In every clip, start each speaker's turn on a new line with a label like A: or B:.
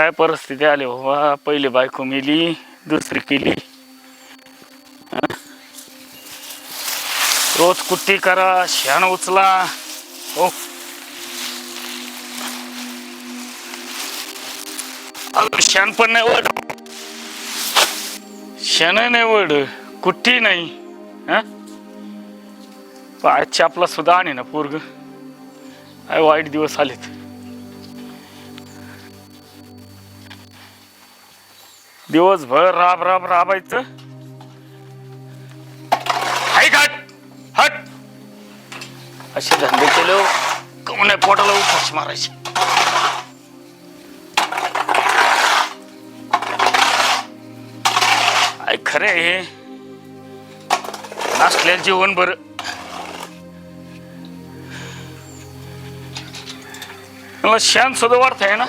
A: काय परिस्थिती आली बाबा? पहिली बायको मेली दुसरी केली. रोज कुट्टी करा शाण उचला. हो. अजून पण नाही वड शान नाही वड कुट्टी नाही. आजच्या आपला सुद्धा आणि ना पोरग. काय वाईट दिवस आलेत. दिवसभर राब राब राबायचं. हट हट. असे धंदे केले हो. कमने पोटाला उपास मारायचे. आय खरे हे नसल्या जीवन बर मला शान सुद्धा वाढत आहे ना.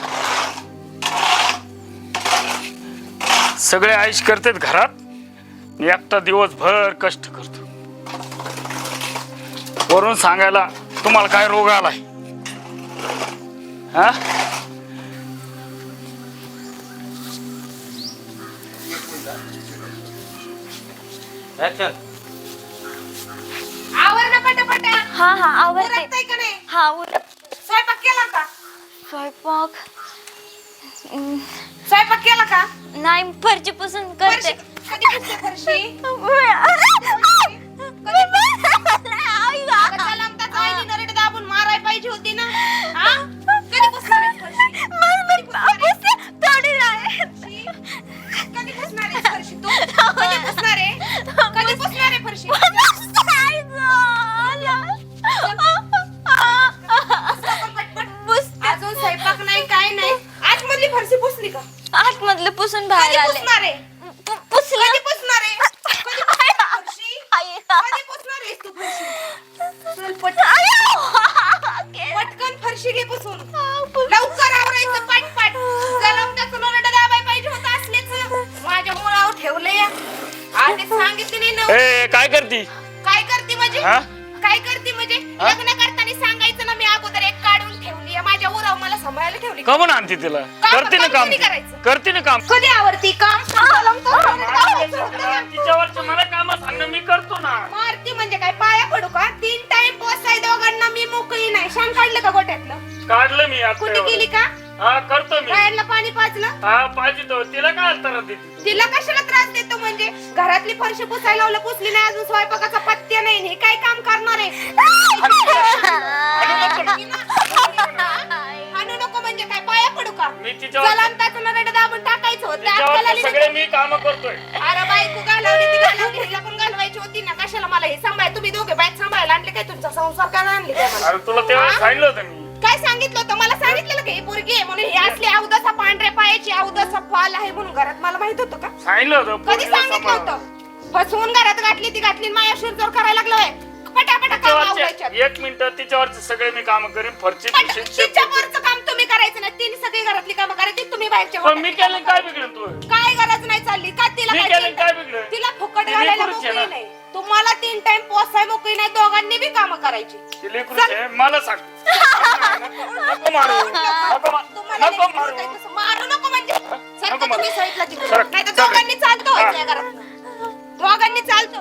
A: सगळे आयुष करतात घरात. मी एकटा दिवसभर कष्ट करतो. वरून सांगायला तुम्हाला काय रोग आलाय? हा?
B: आवर ना पटापट.
C: हा हा आवडते
B: उरकतंय का नाही?
C: हा
B: स्वयंपाक केला का?
C: स्वयंपाक? हम्म,
B: स्वयंपाक केला का
C: नाही फरची पुसून करते
B: फरशी- कधी पुसते फरशी त्याला आईने दाबून माराय पाहिजे होती ना आधी सांगितलं नाही ना.
A: ए काय करती?
B: काय करते म्हणजे?
A: हा?
B: काय करते म्हणजे?
A: हा?
B: लग्न करताना सांगायचं ना मी अगोदर एक काढून ठेवली माझ्या उराव मला सांभाळायला ठेवली.
A: का म्हणून आणते तिला?
B: काम-
A: करते ना
B: काम
A: काम.
B: करायचं?
A: करते ना काम.
B: कधी आवडती काम.
A: तिच्यावरचं मला काम सांगणं मी करतो ना.
B: मारती म्हणजे काय? पाया पडू का? तीन टाइम पोसाय दोघांना मी मोकळी नाही. शान काढलं का गोट्यातलं?
A: काढलं मी आता
B: कुठे
A: एवढं.
B: गेली का?
A: हा करतो मी.
B: बाहेरला पाणी पाजलं?
A: हा पाहिजे तो तिला काय तर देते?
B: तिला कशाला त्रास देतो म्हणजे? घरातली फरशी पुसायला लावलं पुसली नाही अजून स्वयंपाकाचा पत्त्या नाही हे काय काम करणार आहे? आणू नको म्हणजे काय? पाया पडू का?
A: मी तिच्यावर
B: जलांताचं नरड दाबून टाकायचं होतं.
A: तिच्यावर
B: अक्कल
A: सगळे मी काम करतोय.
B: अरे बायको घालवली ती घालवली हिला पण घालवायची होती ना. कशाला मला हे सांभाळ तुम्ही दोघे बायक सांभाळायला आणले काय? तुमचा संसार काय आणले काय मला?
A: अरे तुला तेव्हा? सांगितलं होतं मी.
B: काय सांगितलं होतं? मला सांगितलेलं का? ही पोरगी आहे म्हणून हे असले अवदासा पांढऱ्या पायाची अवदासा फाल आहे म्हणून घरात. मला माहीत होतं का?
A: सांगितलं होतं
B: कधी
A: पोरीला
B: सांगितलं
A: सांभाळ.
B: होतं? फसवून घरात घातली ती घातली आणि माझ्या शिरजोर करायला लागलोय पटापटा काम आवरायच्यात.
A: तिच्यावरचे एक मिनिट तिच्यावरचे सगळे मी काम करीन फरची
B: काम तुम्ही करायचं नाही. तिने सगळी घरातली कामं करायची तुम्ही बाहेरच्या
A: पण मी
B: वाट्यात
A: केलं काय बिघडलं तू
B: काय गरज नाही चालली. का तिला
A: मी
B: काय
A: केलं
B: चिंता?
A: काय बिघडलं?
B: तिला फुकट घालायला
A: आहे ना.
B: नाही. तुम्हाला तीन टाइम पोसाय मोकळी नाही दोघांनी बी कामं करायची.
A: ती लेकरूच आहे, मला सांग. नको मारू. नको मा-
B: तुम्हाला
A: नको
B: लेकरं
A: मारू.
B: काय तसं मारू नको म्हणजे. सारखं
A: नको मारू.
B: तुम्ही साईडला तिकडे.
A: सरक,
B: नाही तर
A: सरक.
B: दोघांनी चालतो. व्हायचं या घरात. दोघांनी चालतो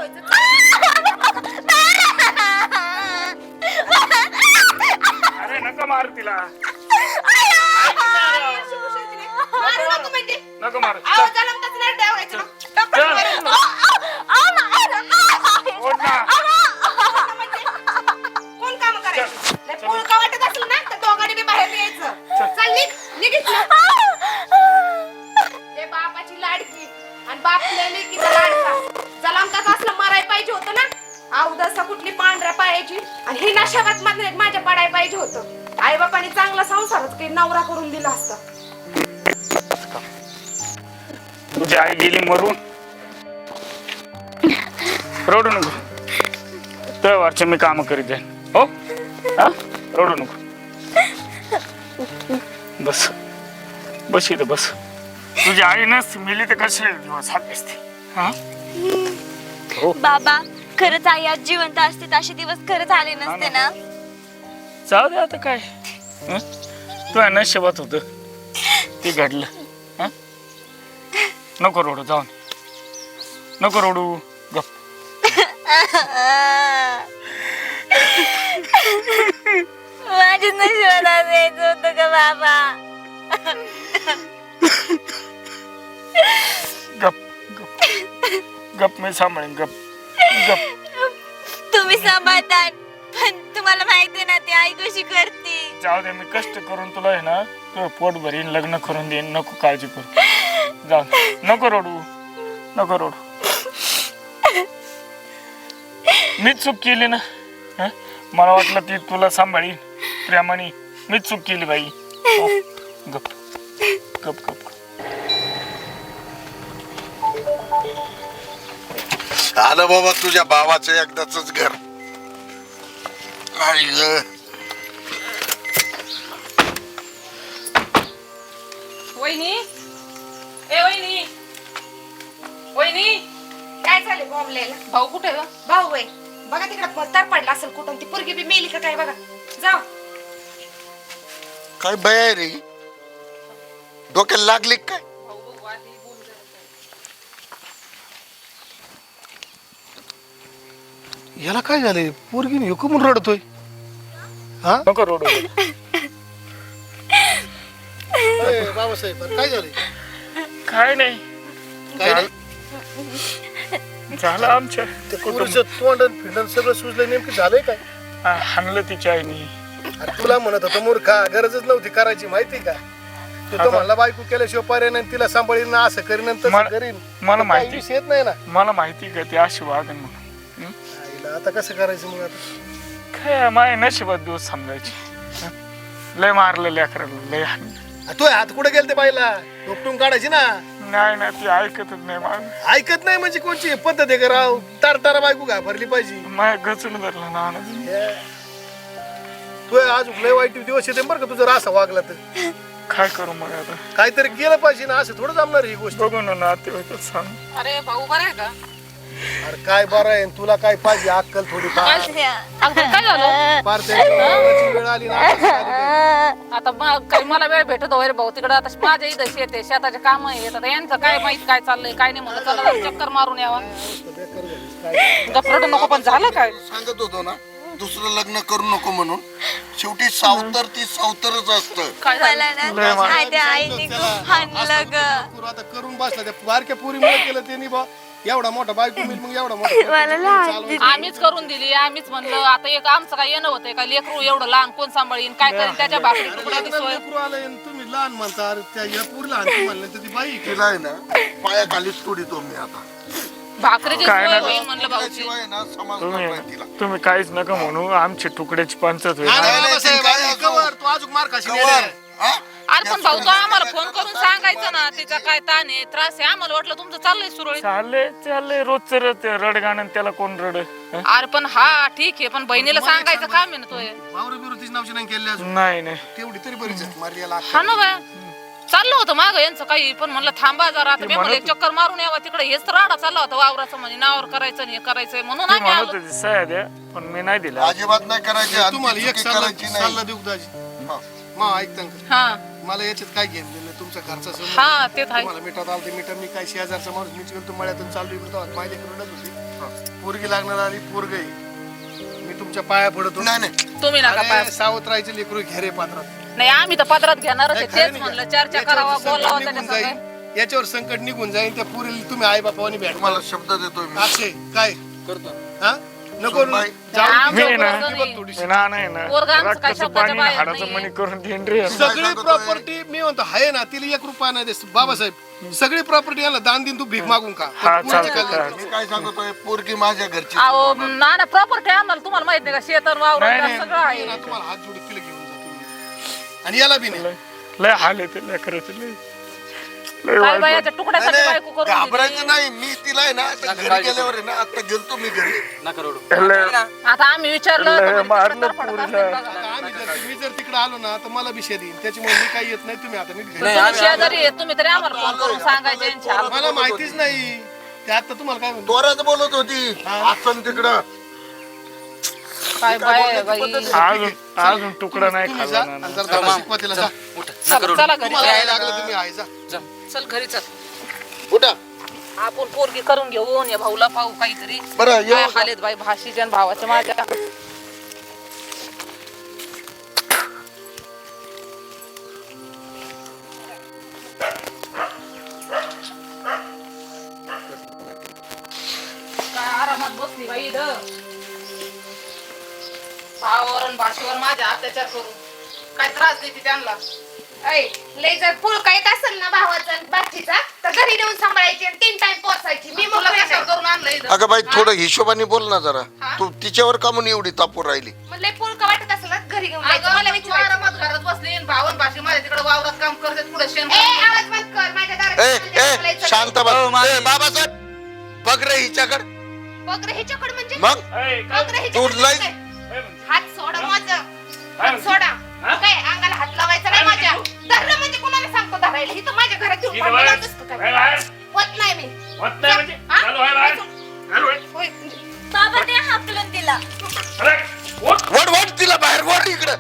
A: अरे नको मारू तिला.
B: मारू नको म्हणजे.
A: नको मारू. चल,
B: तर नाही द्यावायचं ना.
A: ना.
B: कोण काम करायचं? लय पुळका वाटत असलं ना तर दोघांनी बी बाहेर यायचं. चल. निघ. ते बापाची लाडकी आणि बाप लेकीचा लाडका. जलामताच असलं माराय पाहिजे होतं ना? अवदसा कुठली पांढऱ्या पायाची आणि ही नशाबात मध्ये माझ्या पडाय पाहिजे होतं. आई बापाने चांगला संसारच काही नवरा करून दिला असता.
A: तुझी आई गेली मरून. रडू नको. तेव्हाचे मी काम करीत हो? हा? रडू नको. बस. बस इथं बस. तुझी आई नसती मिली तर कसे दिवस हात असते हा? हो.
C: बाबा खरंच आई आज जिवंत असते असे दिवस खरंच आले नसते ना?
A: जाऊ दे आता काय? तुझ्या नशिबात होत. ते घडलं. नको रडू जाऊन. नको रडू.
C: माझ्या नशिबाला द्यायचं होतं का बाबा?
A: गप गप. गप मी सांभाळेन गप. गप.
C: तुम्ही सांभाळतात पण तुम्हाला माहिती ना ती आई कशी करते.
A: जाऊ दे मी कष्ट करून तुला आहे ना तुझं पोट भरीन लग्न करून देईन नको काळजी करू. जाऊ नको रडू. नको रडू. मीच चूक केली ना? हं? मला वाटलं ती तुला सांभाळीन. प्रेमाने मीच चूक केली बाई. हो. गप. गप गप.
D: आलं बाबा तुझ्या भावाचं एकदाच घर. आई ग.
B: वहिनी? ए वहिनी. वहिनी? काय झाले बॉम्बलेला? भाऊ कुठे ग? भाऊ वय बघा तिकडे तर पडला असेल कुठून ती पोरगी बी मेली का काय बघा. जाऊ
D: काय बया रे? डोक्याला लागली काय?
E: याला काय झालंय? पोरगीने हुकून रडतोय. हा?
A: नको रडू.
E: बाबासाहेब काय झालंय?
A: काय नाही.
E: काय नाही?
A: झालं आमच्या
E: ते पोरीचं तोंड फिंडण सगळं सुजलंय. नेमकं झालंय काय?
A: आ, हाणलं तिच्या आईने.
E: अरे तुला म्हणत होतं मूर्खा गरजच नव्हती करायची माहिती का? तू म्हणला बायको केल्याशिवाय पर्याय नाही तिला सांभाळीन ना असं करीन आणि तसं
A: मला-
E: करीन.
A: मला
E: काही
A: माहिती.
E: विषय येत नाही ना.
A: मला माहिती का ती अशी म्हणून? हं?
E: आईला आता कसं करायचं मग आता?
A: काय माझ्या नशिबात दिवस समजायचे हं? लय मारलं लेकराला लय हाणलं.
E: आ, तू हात कुठे गेलते बाईला? उपटून काढायची ना?
A: नाही ना ती ऐकतच नाही माझं
E: ऐकत नाही म्हणजे कोणची? पद्धत आहे का राव? तार तारा बायको घाबरली पाहिजे.
A: माझ्या गचून धरलं ना.
E: तू आज लय वाईट दिवस येते बरं का तुझं जर असं वागला तर.
A: काय करू मग आता?
E: काहीतरी केलं पाहिजे ना असं थोडं जमणार ही गोष्ट.
A: बघू ना नातेवाईकच सांग.
F: अरे भाऊ बरं आहे का?
E: अरे काय बरं आहे तुला काय पाहिजे? अक्कल थोडी फार
F: काय झालं?
E: फार त्यांच्या लग्नाची वेळ आली ना आता आली काय?
F: आता मग काही मला वेळ भेटत होय रे भाऊ. तिकडे आता माझ्या इथं शेत आहे शेताचे काम आहेत. आता यांचं काय माहीत काय चाललंय काय नाही म्हणलं. चला जरा चक्कर मारून यावा.
E: बेकार झाली. काय?
F: गपरट नको पण झालं काय?
D: सांगत होतो ना दुसरं लग्न करू नको म्हणून. शेवटी सावतर ती सावतरच असतं.
F: काय झालं?
C: मला ना
A: लय मार-
C: माझ्या आईने खूप हाणलं ग.
E: पोरं आता करून बसला. त्या बारक्या पुरीमुळे केलं त्यांनी बा. एवढा मोठा बायको मिळेल मग एवढा मोठा
C: मला लहान
F: आम्हीच करून दिली आम्हीच म्हणलं आता एक आमचं काय येणं होतंय का? लेकरू एवढं लहान कोण सांभाळीन? काय करीन? त्याच्या भाकरी तुकड्या दिसतोय
E: लेकरू आलंय आणि तुम्ही लहान म्हणता अरे त्या या पुरीला आणखी म्हणलं तर ती बाई?
D: तिला आहे ना मी आता.
F: भाकरीची
A: काय
F: सोय
A: ना-
F: होईल म्हणलं
D: ना समाज
A: तुम्ही
D: नाही तिला.
A: तुम्ही काहीच नका म्हणू आमची तुकड्याची पंचायत होईल.
E: नाही, नाही,
D: नाही,
E: बाबासाहेब,
D: काय
E: आई,
D: असो.
E: कवर, तू अजून मार खाशील
D: कवर,
E: येड्या.
D: हा?
F: अरे पण भाऊ तो आम्हाला फोन करून सांगायचं ना तिचा काय ताण आहे त्रास आहे. आम्हाला वाटलं तुमचं चाललंय सुरळीत.
A: चालले चालले रोजचं रड रडगाणं त्याला कोण रड हं?
F: अरे पण हा ठीक आहे पण बहिणीला सांगायचं काम आहे ना तो.
E: वावर बिवरतीच नावची नाही केली अजून?
A: नाही नाही.
E: तेवढी तरी बरीच आहे. मारली याला
F: हा ना बाय चाललं होतं माग यांचं काही पण म्हणलं थांबा जरा आता मी म्हणलं एक चक्कर मारून यावा तिकडे हेच तर राडा चालला होता वावराचं म्हणजे नावावर करायचं आणि हे करायचंय म्हणून
A: ती
F: आम्ही
A: म्हणत
F: आलो
A: होती सह्या द्या पण मी नाही दिला.
D: अजिबात नाही करायची
E: तुम्हाला एक
D: चुकी
E: सल्ला
D: करायची
E: सल्ला
D: नाही
E: देऊ का दाजी?
D: हा.
E: मा ऐकता का?
F: हा.
E: मला याच्यात काय घेणं देणं? तुमचा घरचा संबंध.
F: हा ते तर आहे.
E: तुम्हाला मिठात आलं ते मिठा मी काय शेजारचा माणूस मी गेलो मळ्यातून चालू इकडे माझ्या रडत होती. पोरगी लागणार आली पोरग मी तुमच्या पाया पडतो.
D: नाही नाही.
F: तुम्ही नका पाय
E: अरे, सावध राहायचे लेकरू घ्यारे पात्रात.
F: नाही आम्ही तर पदरात घेणारच आहे.
E: काय खरं
F: तेच
E: नाही
F: म्हणलं
E: का?
F: चर्चा
E: याच्यावर
F: करावा
E: संकट
F: बोलावा
E: निघून
F: त्याच्या
E: जाईल. याच्यावर संकट निघून जाईल त्या पुरीला तुम्ही आई बापावानी भेट
D: तुम्हाला शब्द देतोय मी.
E: अक्षय काय? करतो. हा? नको
D: सुनबाई.
E: जाऊ
F: आमचं
A: मी ना-
F: पोरगं नाही.
E: थोडीशी
A: मी ना नाही ना
F: पोरगं आमचं काय
A: रक्ताचं
F: शब्दाच्या
A: पाणी
F: बाहेर
A: हाडाचं
F: नाहीये.
A: मणी करून देईन रे
E: सगळी
D: सांगतोय?
E: प्रॉपर्टी मी म्हणतो आहे ना तिला एक रुपया नाही देस बाबासाहेब सगळी प्रॉपर्टी याला दान दिन तू भीक मागून का
A: हा, चालतं,
E: काय
A: चालतं.
E: झालं?
D: मी काय सांगतोय पोरगी माझ्या घरची
F: अहो ना ना प्रॉपर्टी आम्हाला तुम्हाला माहीत नाही का शेतात वावर
A: नाही, नाही.
F: सगळं आहे
E: ना तुम्हाला हात जोडत तिला घेऊन जातो आणि याला बी नाही
A: लय- लय हाल येते लेकराचे लय लय
F: काय
A: वाईट
F: बायाच्या तुकड्यासाठी
D: नाही,
F: बायको
D: नाही,
F: करून
D: घाबरायचं
F: दिली.
D: नाही. मी तिला आहे ना आता घरी गेल्यावर आहे ना आता गेलतो मी घरी.
A: लय-
F: आता आम्ही विचारलं
A: लय
F: तर म्हणे
A: मारलं
F: तिकडं तडफडत
A: पोरीला.
F: असेल बघा.
E: आता आम्ही जर मी जर तिकडे आलो ना तर मला विषय देईन. त्याच्यामुळे मी काही येत नाही तुम्ही आता नीट घरी
F: तुम्ही शेजारी आहे, तुम्ही तरी आम्हाला फोन करून सांगायचे यांच्या.
E: मला माहितीच नाही. ते आता तुम्हाला काय म्हणतो?
D: बोलत होती. असं तिकडं.
F: काय बाय बाई?
A: अजून अजून तुकडा नाही
E: तुम्ही जा.
A: खाल्ला
E: आणि जरा
F: चल चला. घरी.
E: तुम्हाला यायला लागलं तुम्ही आहे जा.
F: चल घरी चल.
D: उठा.
F: आपण पोरगी करून घेऊन या भाऊला पाहू काहीतरी.
D: बरं
F: काय
D: येऊ.
F: हालेत बाई? भाषीच्या आणि भावाच्या माझ्या भावावर आणि भाषेवर माझ्या अत्याचार करून काय त्रास देते त्यांना
B: ऐ, लय जर पुळका येत असेल ना भावाचा आणि बाचीचा तर घरी नेऊन सांभाळायची आणि तीन टाइम पोचायची मी
F: तुला
B: मोकळी
F: कशाला
B: नाही.
F: करून आणलं इथं
D: अगं बाई थोडं हिशोबाने बोल ना जरा
F: हा?
D: तू तिच्यावर का म्हणून एवढी तापूर राहिली
B: मग लय पुळका वाटत असेल ना घरी घेऊन जायचं.
F: अगं,
B: मला
F: तू
B: विचारायचं.
F: आरामात घरात बसली आणि भावन भाषी माझ्या तिकडे वावरात काम करते पुढे शेण
B: ए आवाज बंद कर माझ्या दारात
D: ए ए
B: बोलायचं
D: शांत
B: नाही.
D: बस ए बाबासाहेब बघ रे हिच्याकडे
B: बघ रे हिच्याकडे म्हणजे
D: मग
B: बघ रे
D: तू
B: हिच्याकडे
D: लय-
B: म्हणजे.
A: काय काय
B: हात
A: म्हणते?
B: सोडा
A: हा?
B: काय अंगाला हात लावायचा नाही
A: काय
B: माझ्या धरलं म्हणजे कोणाला सांगतो धरायला इथं माझ्या घरात येऊन
A: इथं
B: भांडण
A: बाहेर-
B: काय.
A: बाहेर- बाहेर.
B: होत नाही मी
A: होत नाही म्हणजे?
B: हा?
A: चालू आहे बाहेर. चालू आहे.
B: होय.
C: बाबा ते हाकलून दिला
A: उठ.
D: वड वड तिला बाहेर वड इकडं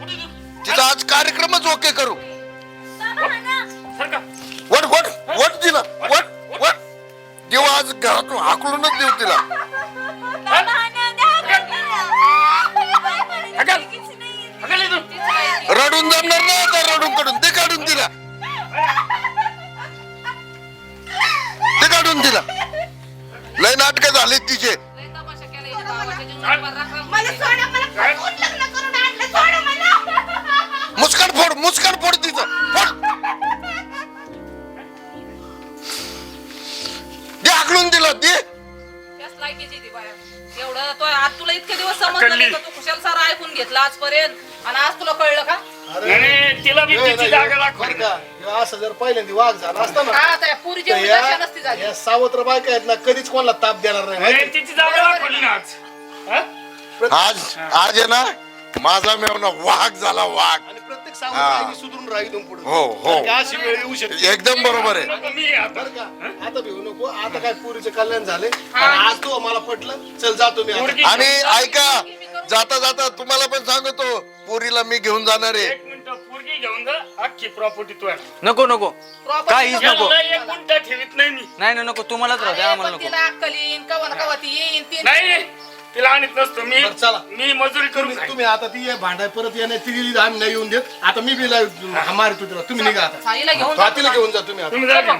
A: कुठे तू?
D: तिचा आज कार्यक्रमच ओके करू
C: बाबा हा ना
A: सरका.
D: वड वड वड तिला वड वड देऊ आज घरातून हाकलूनच देऊ तिला
C: बाबा हा
D: रडून जमणार नाही आता रडून काढून. ते काढून तिला. ते काढून तिला. लय नाटक झाले तिचे. मुस्कान फोड मुस्कान फोड तिचं. फोड. दे हाकलून दिला दे.
F: त्याच लायकीची ती बाया. एवढं तो आज तुला इतके दिवस समजलं
A: अक्कली.
F: नाही का? तू कुशाल सारा ऐकून घेतला आजपर्यंत. आणि आज तुला कळलं का?
A: आणि तिला बी तिची जागा दाखव
E: बरं का? ह्यो असं जर पहिल्यांदा वाघ झाला असता ना
F: का आता या पुरीची
E: तर
F: एवढी
E: या
F: दशा नसती झाली
E: या सावत्र बायका आहेत ना कधीच कोणाला ताप देणार नाही
A: अरे,
E: माहिती?
A: तिची जागा दाखवली ना आज. हा?
D: आज आज आहे ना माझा मेवना वाघ झाला वाघ.
E: आणि प्रत्येक सावत्र
D: हा.
E: बाई सुधरून राहील पुढे.
D: हो, हो.
E: अशी वेळ येऊ शकते.
D: एकदम बरोबर आहे.
A: नको मी आता
E: बरं का? आता भिवू नको. आता काय पुरीचे कल्याण झाले आणि आज तो मला पटलं. चल जातो मी आता.
D: आणि ऐका जाता जाता तुम्हाला पण सांगतो पोरीला मी घेऊन जाणार आहे.
A: एक मिनिट पोरगी घेऊन जा अख्खी प्रॉपर्टी तू आहे.
G: नको नको. काहीच नको.
A: एक ठेवीत नाही मी.
G: नाही ना नको. तुम्हालाच राहू द्या आम्हाला नको.
F: तिला अक्कल येईन कवा ना कवा ती येईन ती
A: नाही तिला आणत नसतो. मी
E: बरं, चला.
A: मी मजुरी करून
E: तुम्ही
A: खाईन.
E: तुम्ही आता ती ये भांडाय परत येणे ती गेली आम्ही नाही येऊन देत. आता मी बी मारितो तिला. तुम्ही निघा आता.
F: साईला घेऊन
E: तिला घेऊन जा तुम्ही आता.
A: तुम्ही जा घेऊन.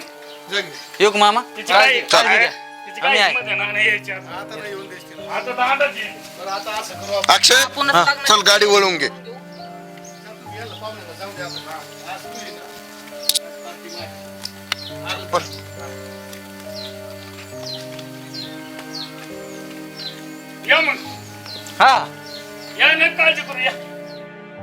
E: जग
G: येऊ का मामा?
A: तिची काय
G: काळजी
A: आहे?
G: घ्या
A: तिची
G: आम्ही
A: काय
G: आहे.
A: हिंमत आहे ना नाही यायची आता.
E: आता नाही येऊन तिला
A: आता तर आताच येईल.
E: बरं आता असं करू आपण.
D: अक्षय
G: हा,
F: लग्न
D: चल गाडी वळवून घे.
A: या मग.
G: हा.
A: या नाही काळजी करू या.